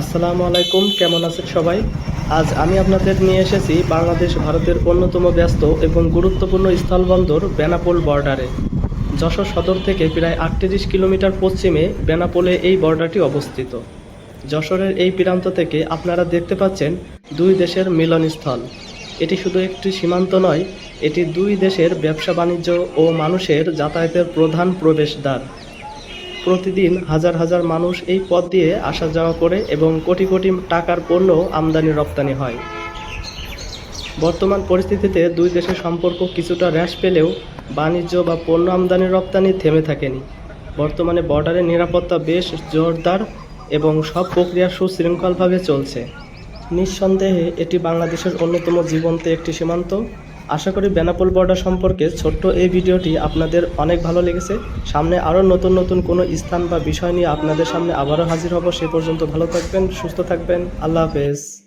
আসসালামু আলাইকুম, কেমন আছেন সবাই? আজ আমি আপনাদের নিয়ে এসেছি বাংলাদেশ ভারতের অন্যতম ব্যস্ত এবং গুরুত্বপূর্ণ স্থলবন্দর বেনাপোল বর্ডারে। যশোর সদর থেকে প্রায় আটত্রিশ কিলোমিটার পশ্চিমে বেনাপোলে এই বর্ডারটি অবস্থিত। যশোরের এই প্রান্ত থেকে আপনারা দেখতে পাচ্ছেন দুই দেশের মিলনস্থল। এটি শুধু একটি সীমান্ত নয়, এটি দুই দেশের ব্যবসা বাণিজ্য ও মানুষের যাতায়াতের প্রধান প্রবেশদ্বার। প্রতিদিন হাজার হাজার মানুষ এই পথ দিয়ে আসা যাওয়া করে এবং কোটি কোটি টাকার পণ্য আমদানি রপ্তানি হয়। বর্তমান পরিস্থিতিতে দুই দেশের সম্পর্ক কিছুটা হ্রাস পেলেও বাণিজ্য বা পণ্য আমদানি রপ্তানি থেমে থাকেনি। বর্তমানে বর্ডারের নিরাপত্তা বেশ জোরদার এবং সব প্রক্রিয়া সুশৃঙ্খলভাবে চলছে। নিঃসন্দেহে এটি বাংলাদেশের অন্যতম জীবন্ত একটি সীমান্ত। আশা করি বেনাপোল বর্ডার সম্পর্কে ছোট্ট এই ভিডিওটি আপনাদের অনেক ভালো লেগেছে। সামনে আরও নতুন নতুন কোনো স্থান বা বিষয় নিয়ে আপনাদের সামনে আবারও হাজির হব সে পর্যন্ত ভালো থাকবেন, সুস্থ থাকবেন। আল্লাহ হাফেজ।